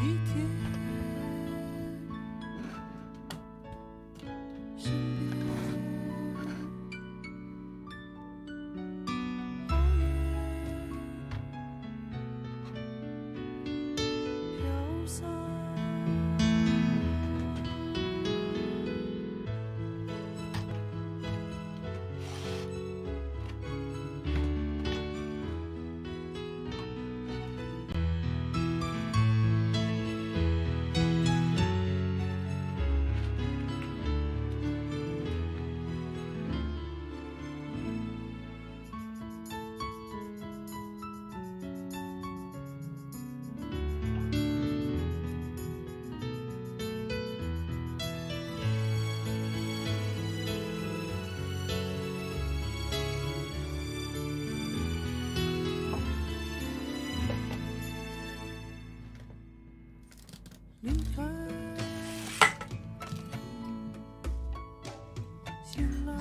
一天，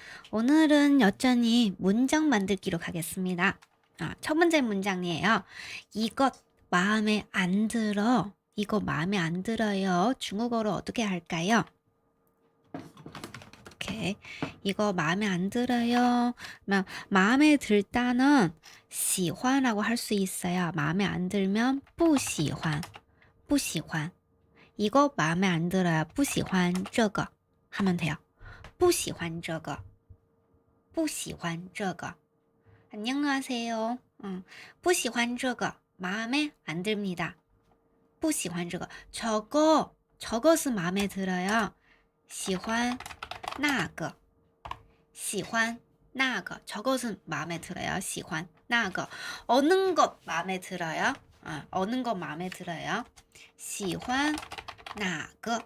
아, 오늘은 여전히 문장 만들기로 가겠습니다. 아, 첫 번째 문장이에요. 이것 마음에 안 들어. 이거 마음에 안 들어요. 중국어로 어떻게 할까요? 오케이. 이거 마음에 안 들어요. 마, 마음에 들다는 喜欢라고 할 수 있어요. 마음에 안 들면 不喜欢.不喜欢. 이거 마음에 안 들어요. 不喜欢这个 하면 돼요. 不喜欢这个. 不喜欢这个. 안녕하세요. 응. 不喜欢这个 마음에 안 듭니다. 不喜欢这个 저거 저것은 마음에 들어요. 喜欢那个喜欢那个 저것은 마음에 들어요. 喜欢那个 어느 것 마음에 들어요. 아, 어느 것 마음에 들어요. 喜欢哪个?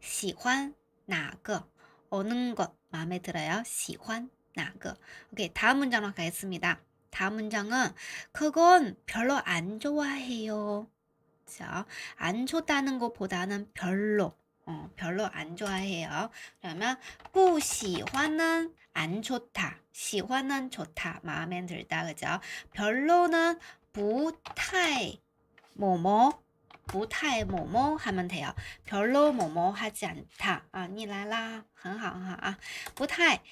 喜欢哪个? 어느 것 마음에 들어요? 喜欢哪个? 오케이, 다음 문장으로 가겠습니다. 다음 문장은 그건 별로 안 좋아해요. 자, 안 좋다는 것보다는 별로, 어, 별로 안 좋아해요. 그러면 不喜欢은 안 좋다, 喜欢은 좋다, 마음에 들다, 그죠? 별로는 不太뭐뭐 不太某某 하면 돼요. 별로 뭐뭐 하지 않다. 아, 你来啦.很好,很好 아. 不太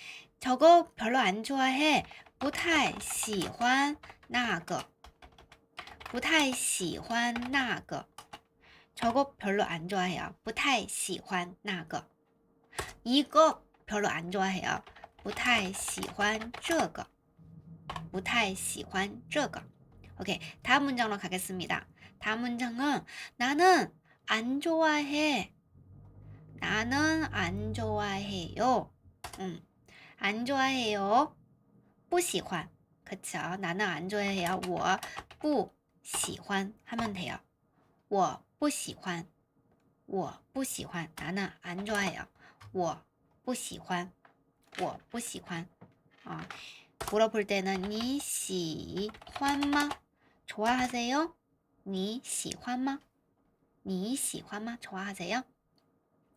저거 별로 안 좋아해. 不太喜欢那个.不太喜欢那个. 저거 별로 안 좋아해요. 不太喜欢那个. 이거 별로 안 좋아해요. 不太喜欢这个.不太喜欢这个. 오케이. 다음 문장으로 가겠습니다. 다음 문장은 나는 안 좋아해. 나는 안 좋아해요. 음, 안 좋아해요. 不喜欢. 그쵸? 나는 안 좋아해요. 我不喜欢 하면 돼요. 我不喜欢.我不喜欢. 나는 안 좋아해요. 我不喜欢.我不喜欢. 어, 물어볼 때는 你喜欢吗? 좋아하세요? 你喜欢吗?你喜欢吗? 좋아하세요?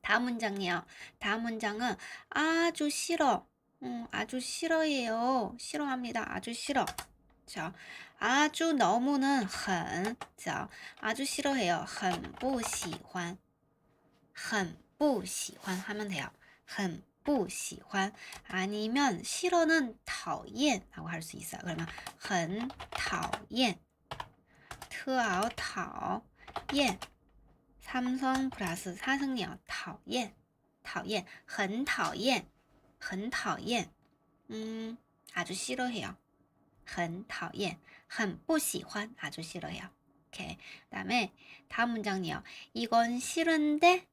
다음 문장이에요. 다음 문장은 아주 싫어. 음, 아주 싫어해요. 싫어합니다. 아주 싫어. 자, 아주 너무는 很. 자, 아주 싫어해요. 很不喜欢.很不喜欢 하면 돼요. 很不喜欢 아니면 싫어는 讨厌 라고 할 수 있어요. 그러면 很讨厌 特熬讨厌 삼성 플러스 사승리어 讨厌讨厌很讨厌很讨厌 음, 아주 싫어해요. 很讨厌很不喜欢 아주 싫어해요. 오케이. 그다음에 다음 문장이요. 이건 싫은데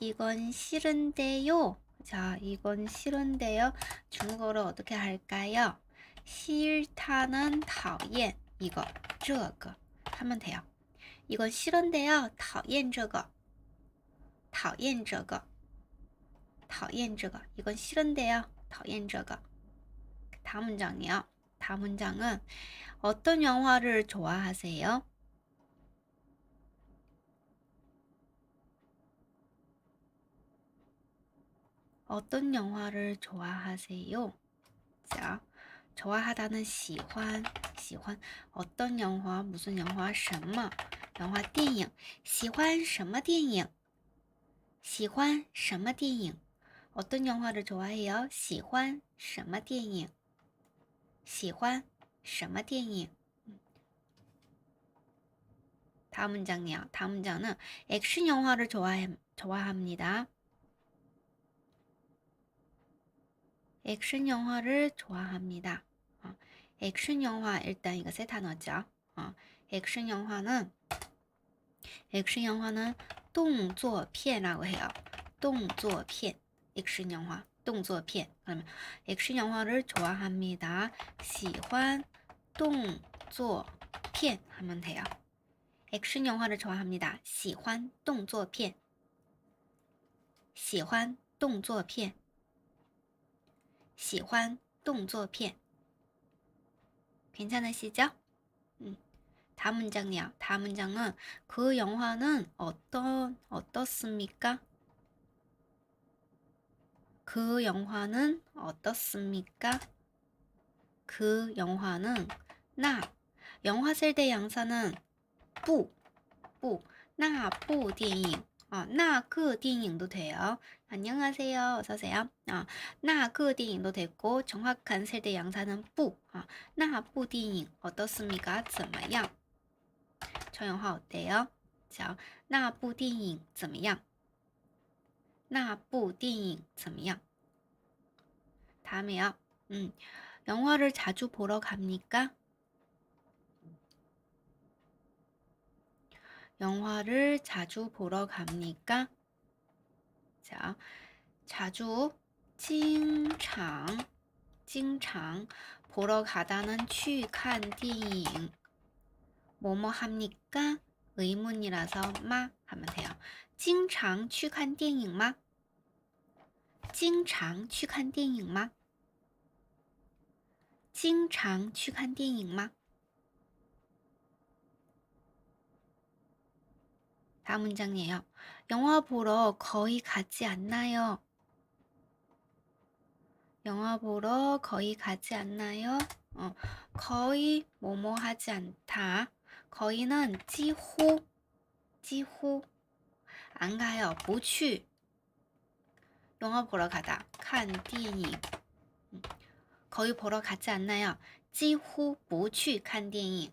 이건 싫은데요. 자, 이건 싫은데요. 중국어로 어떻게 할까요? 싫다는 讨厌 이거 这个 하면 돼요. 이건 싫은데요. 讨厌这个.讨厌这个.讨厌这个. 이건 싫은데요. 讨厌这个. 다음 문장이요. 다음 문장은 어떤 영화를 좋아하세요? 어떤 영화를 좋아하세요? 자, 좋아하다는 喜欢,喜欢 어떤 영화, 무슨 영화, 什么 영화 电影喜欢什么电影喜欢什么电影 어떤 영화를 좋아해요? 喜欢什么电影喜欢什么电影 다음 문장이요. 다음 문장은 액션 영화를 좋아해, 좋아합니다. 액션 영화를 좋아합니다. 어, 액션 영화 일단 이거 세 단어죠. 어, 액션 영화는 액션 영화는 동조편이라고 해요. 동조편 액션 영화 동조편 그러면 액션 영화를 좋아합니다. 시환 동조편 하면 돼요. 액션 영화를 좋아합니다. 시환 동조편 시환 동조편 喜欢动作片 괜찮으시죠? 음. 다음 문장이요. 다음 문장은 그 영화는 어떤 어떻습니까? 그 영화는 어떻습니까? 그 영화는 나 영화 쓸때 양사는 不不那部电影 啊那个电影도 돼요. 안녕하세요. 어서 오세요. 아, 那个电影도 되고 정확한 세대 양사는 不 아, 那部电影 어떻습니까? 怎么样? 저 영화 어때요? 자, 那部电影怎么样?那部电影怎么样? 다음에요. 음, 영화를 자주 보러 갑니까? 영화를 자주 보러 갑니까? 자, 자주 经常经常 보러 가다는 去看电影 뭐뭐 합니까? 의문이라서 마 하면 돼요. 经常去看电影吗?经常去看电影吗?经常去看电影吗? 다음 문장이에요. 영화 보러 거의 가지 않나요? 영화 보러 거의 가지 않나요? 어, 거의 뭐뭐 하지 않다. 거의는 几乎,几乎. 안 가요. 不去. 영화 보러 가다. 看电影. 거의 보러 가지 않나요? 几乎不去看电影.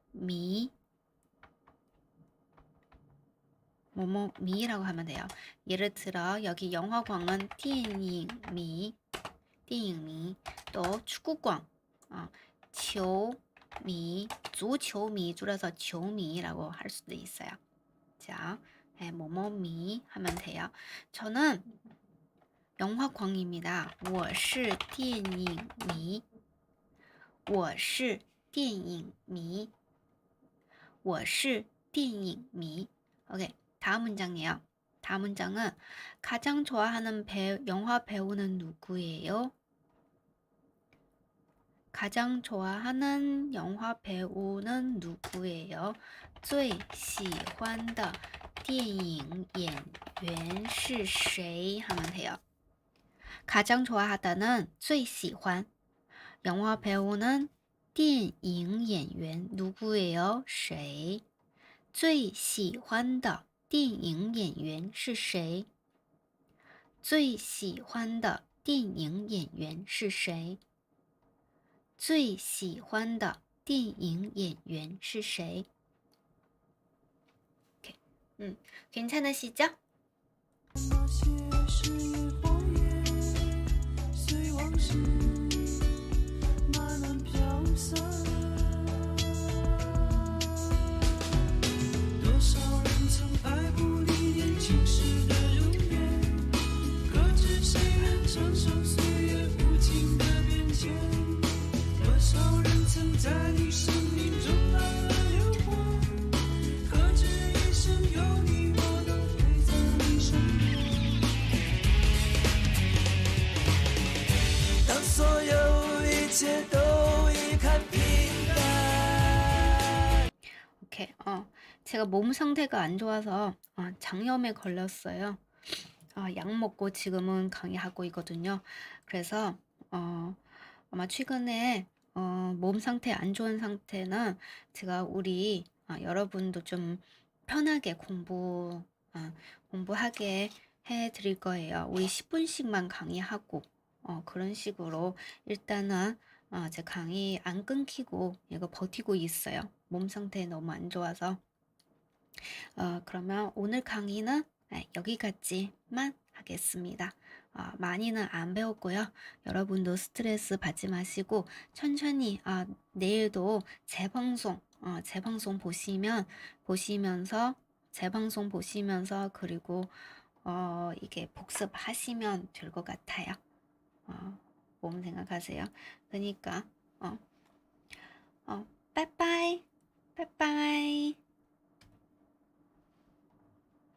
미 뭐뭐 미라고 하면 돼요. 예를 들어 여기 영화광은 电影미 电影미 또 축구광 어, 球미 足球미 줄여서 球미라고 할 수도 있어요. 자, 네, 뭐뭐미 하면 돼요. 저는 영화광입니다. 我是电影迷.我是电影迷. 我是电影迷. 오케이. 다음 문장이에요. 다음 문장은 가장 좋아하는 배, 영화 배우는 누구예요? 가장 좋아하는 영화 배우는 누구예요? 最喜欢的电影演员是谁? 하면 돼요. 가장 좋아하다는 最喜欢 영화 배우는 电影演员 누구예요? 谁?最喜欢的电影演员是谁?最喜欢的电影演员是谁?最喜欢的电影演员是谁?最喜欢的电影演员是谁 음, 괜찮으시죠? 那些誓言谎言，随往事慢慢飘散。 多少人曾爱过 오케이. 어, 제가 몸 상태가 안 좋아서 어, 장염에 걸렸어요. 어, 약 먹고 지금은 강의하고 있거든요. 그래서 어, 아마 최근에 어, 몸 상태 안 좋은 상태는 제가 우리 어, 여러분도 좀 편하게 공부 어, 공부하게 해 드릴 거예요. 우리 10분씩만 강의하고 어, 그런 식으로 일단은 어, 제 강의 안 끊기고 이거 버티고 있어요. 몸 상태 너무 안 좋아서. 어, 그러면 오늘 강의는 네, 여기까지만 하겠습니다. 어, 많이는 안 배웠고요. 여러분도 스트레스 받지 마시고 천천히 아, 내일도 재방송 어, 재방송 보시면 보시면서 재방송 보시면서 그리고 어, 이게 복습하시면 될 것 같아요. 어, 몸 생각하세요. 그러니까 어, 어, 빠이빠이, 빠이빠이.